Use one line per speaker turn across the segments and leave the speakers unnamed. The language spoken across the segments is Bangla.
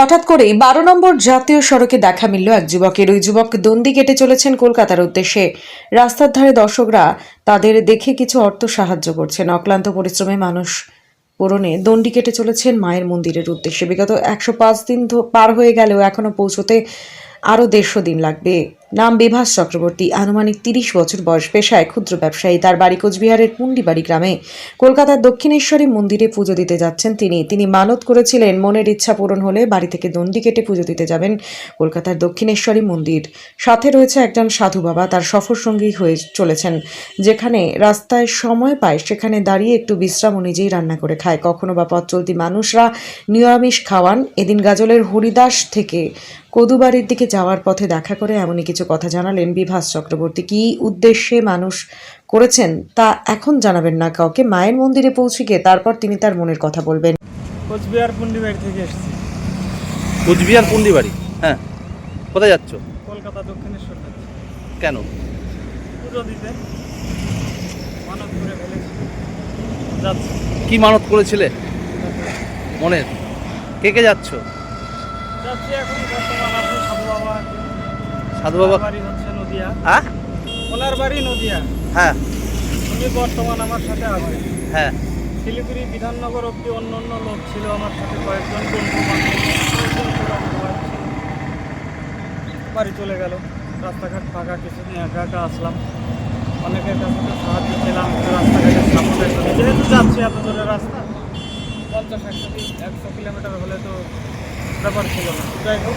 হঠাৎ করেই বারো নম্বর জাতীয় সড়কে দেখা মিলল এক যুবকের। ওই যুবক দন্দি কেটে চলেছেন কলকাতার উদ্দেশ্যে। রাস্তার ধারে দর্শকরা তাদের দেখে কিছু অর্থ সাহায্য করছেন। অক্লান্ত পরিশ্রমে মানুষ পূরণে দণ্ডি কেটে চলেছেন মায়ের মন্দিরের উদ্দেশ্যে। বিগত একশো পাঁচ দিন পার হয়ে গেলেও এখনও পৌঁছতে আরও দেড়শো দিন লাগবে। নাম বিভাস চক্রবর্তী। আনুমানিক তিরিশ বছর বয়স পেশায় ক্ষুদ্র ব্যবসায়ী। তার বাড়ি কোচবিহারের পুন্ডিবাড়ি গ্রামে। কলকাতার দক্ষিণেশ্বরী মন্দিরে পুজো দিতে যাচ্ছেন তিনি। তিনি মানত করেছিলেন, মনের ইচ্ছা পূরণ হলে বাড়ি থেকে দণ্ডি কেটে পুজো দিতে যাবেন কলকাতার দক্ষিণেশ্বরী মন্দির। সাথে রয়েছে একজন সাধু বাবা, তার সফর সঙ্গী হয়ে চলেছেন। যেখানে রাস্তায় সময় পায়, সেখানে দাঁড়িয়ে একটু বিশ্রাম ও নিজেই রান্না করে খায়। কখনো বা পথ চলতি মানুষরা নিরামিষ খাওয়ান। এদিন গাজলের হরিদাস থেকে কদুবাড়ির দিকে যাওয়ার পথে দেখা করে এমনই কিছু কথা জানালেন বিভাস চক্রবর্তী। কী উদ্দেশ্যে মানুষ করেছেন তা এখন জানাবেন না কাউকে। মায়ের মন্দিরে পৌঁছে গিয়ে তারপর তিনি তার মনের কথা বলবেন।
কোচবিহার পুন্ডিবাড়ি থেকে এসেছি।
কুচবিহার পুন্ডিবাড়ি? হ্যাঁ। কোথায় যাচ্ছ?
কলকাতা দক্ষিণেশ্বর
কেন?
পুজো দিতে। মানত করে ফেলেছি। যাচ্ছি।
কি মানত করেছিলে? মনের। কে কে যাচ্ছ?
যাচ্ছি এখন বর্তমান আছে সাধু বাবা।
সাধু বাবা
বাড়ি হচ্ছে নদিয়া।
হ্যাঁ?
ওনার বাড়ি নদিয়া।
হ্যাঁ।
উনি বর্তমান আমার সাথে আছে
হ্যাঁ।
শিলিগুড়ি বিধাননগর অব্দি অন্য অন্য লোক ছিল আমার সাথে কয়েকজন বন্ধু। বাড়ি চলে গেল। রাস্তাঘাট ফাঁকা কিছুদিন একা একা আসলাম। অনেকের কাছে তো সাহায্য পেলাম রাস্তাঘাটের সাপোর্টের জন্য যেহেতু যাচ্ছি এত দূরের রাস্তা পঞ্চাশ একশো একশো কিলোমিটার হলে তো ব্যাপার ছিল না। যাই হোক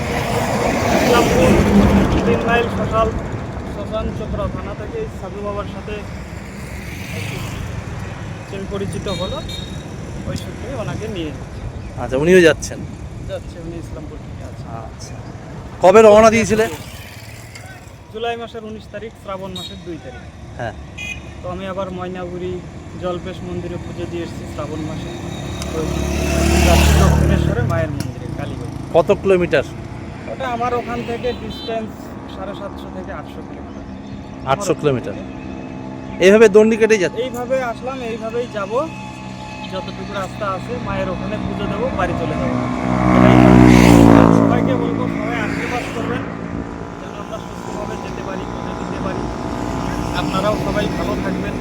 ইসলামপুর তিন মাইল শ্মশাল শ্মশান চোপড়া থানা থেকে সাধু বাবার সাথে পরিচিত হলো। ওই সূত্রে ওনাকে নিয়ে
আচ্ছা উনিও যাচ্ছেন?
যাচ্ছে উনি ইসলামপুর থেকে আছে
আচ্ছা। কবে রওনা দিয়েছিলে?
জুলাই মাসের উনিশ তারিখ শ্রাবণ মাসের দুই তারিখ।
হ্যাঁ।
তো আমি আবার ময়নাগুড়ি জলপেশ মন্দিরে পুজো দিয়ে এসেছি শ্রাবণ মাসে তো যাচ্ছি দক্ষিণেশ্বরে মায়ের মন্দিরে কালীবাড়ি
কত কিলোমিটার?
ওটা আমার ওখান থেকে ডিস্টেন্স সাড়ে সাতশো থেকে আটশো কিলোমিটার।
আটশো কিলোমিটার। এইভাবে দণ্ডি কেটে যাচ্ছে?
এইভাবে আসলাম এইভাবেই যাব। যতটুকু রাস্তা আছে মায়ের ওখানে পুজো দেবো বাড়ি চলে যাব। সবাইকে বলব সবাই আশীর্বাদ করবেন। যেন আমরা সুস্থভাবে যেতে পারি পুজো দিতে পারি। আপনারাও সবাই ভালো থাকবেন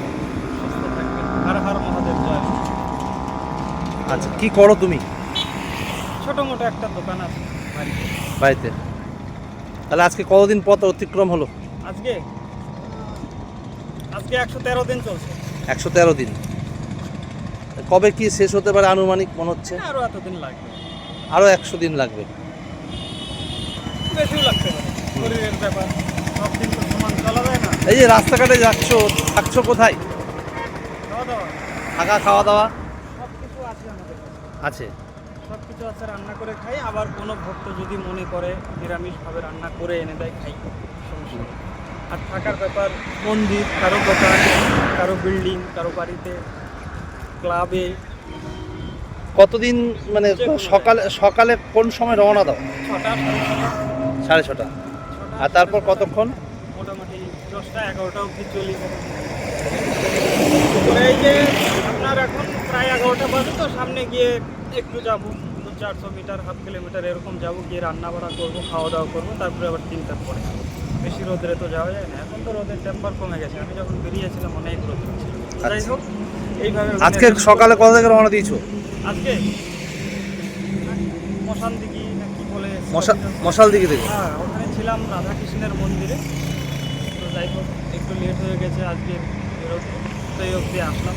সুস্থ থাকবেন। হার হার মহাদেব জয়।
আচ্ছা কি করো তুমি?
ছোটো মোটো একটা দোকান আছে বাড়িতে।
বাড়িতে। তাহলে আজকে কতদিন পথ অতিক্রম হলো?
আজকে? আজকে একশো তেরো দিন চলছে।
একশো তেরো দিন। কবে কি শেষ হতে পারে আনুমানিক মনে হচ্ছে?
আরও এতদিন লাগবে।
আরও একশো দিন লাগবে।
বেশিও লাগতে পারে। শরীরের ব্যাপার সব দিন তো সমান চলা যায় না।
এই যে রাস্তাঘাটে যাচ্ছ থাকছো কোথায়?
খাওয়া দাওয়া।
থাকা খাওয়া দাওয়া?
সব কিছু আছে আমাদের
আছে।
সব কিছু আছে রান্না করে খাই। আবার কোনো ভক্ত যদি মনে করে নিরামিষভাবে রান্না করে এনে দেয় খাই। সমস্যা আর থাকার ব্যাপার মন্দির কারও দোকান কারও বিল্ডিং কারও বাড়িতে ক্লাবে।
কতদিন মানে সকালে সকালে কোন সময় রওনা দাও?
ছটা সাড়ে ছটা।
আর তারপর কতক্ষণ?
মোটামুটি দশটা এগারোটা অবধি চলি তারপরে এই যে আপনার এখন প্রায় বাজে তো সামনে গিয়ে একটু যাব। দু চারশো মিটার হাফ কিলোমিটার এরকম যাব গিয়ে রান্না বাড়া করব খাওয়া দাওয়া করব তারপরে আবার তিনটার পরে বেশি রোদরে তো যাওয়া যায় না। এখন তো রোদের টেম্পার কমে গেছে। আমি যখন বেরিয়েছিলাম অনেক রোদ ছিল যাই
আচ্ছা।
হোক এইভাবে
আজকে সকালে কত থেকে রওনা দিয়েছ?
আজকে? মশান দিঘি না কি বলে
মশাল দিকে থেকে?
হ্যাঁ ওখানে ছিলাম রাধাকৃষ্ণের মন্দিরে। তো যাই হোক একটু লেট হয়ে গেছে আজকে বেরোতে। তো এই অবধি আসলাম।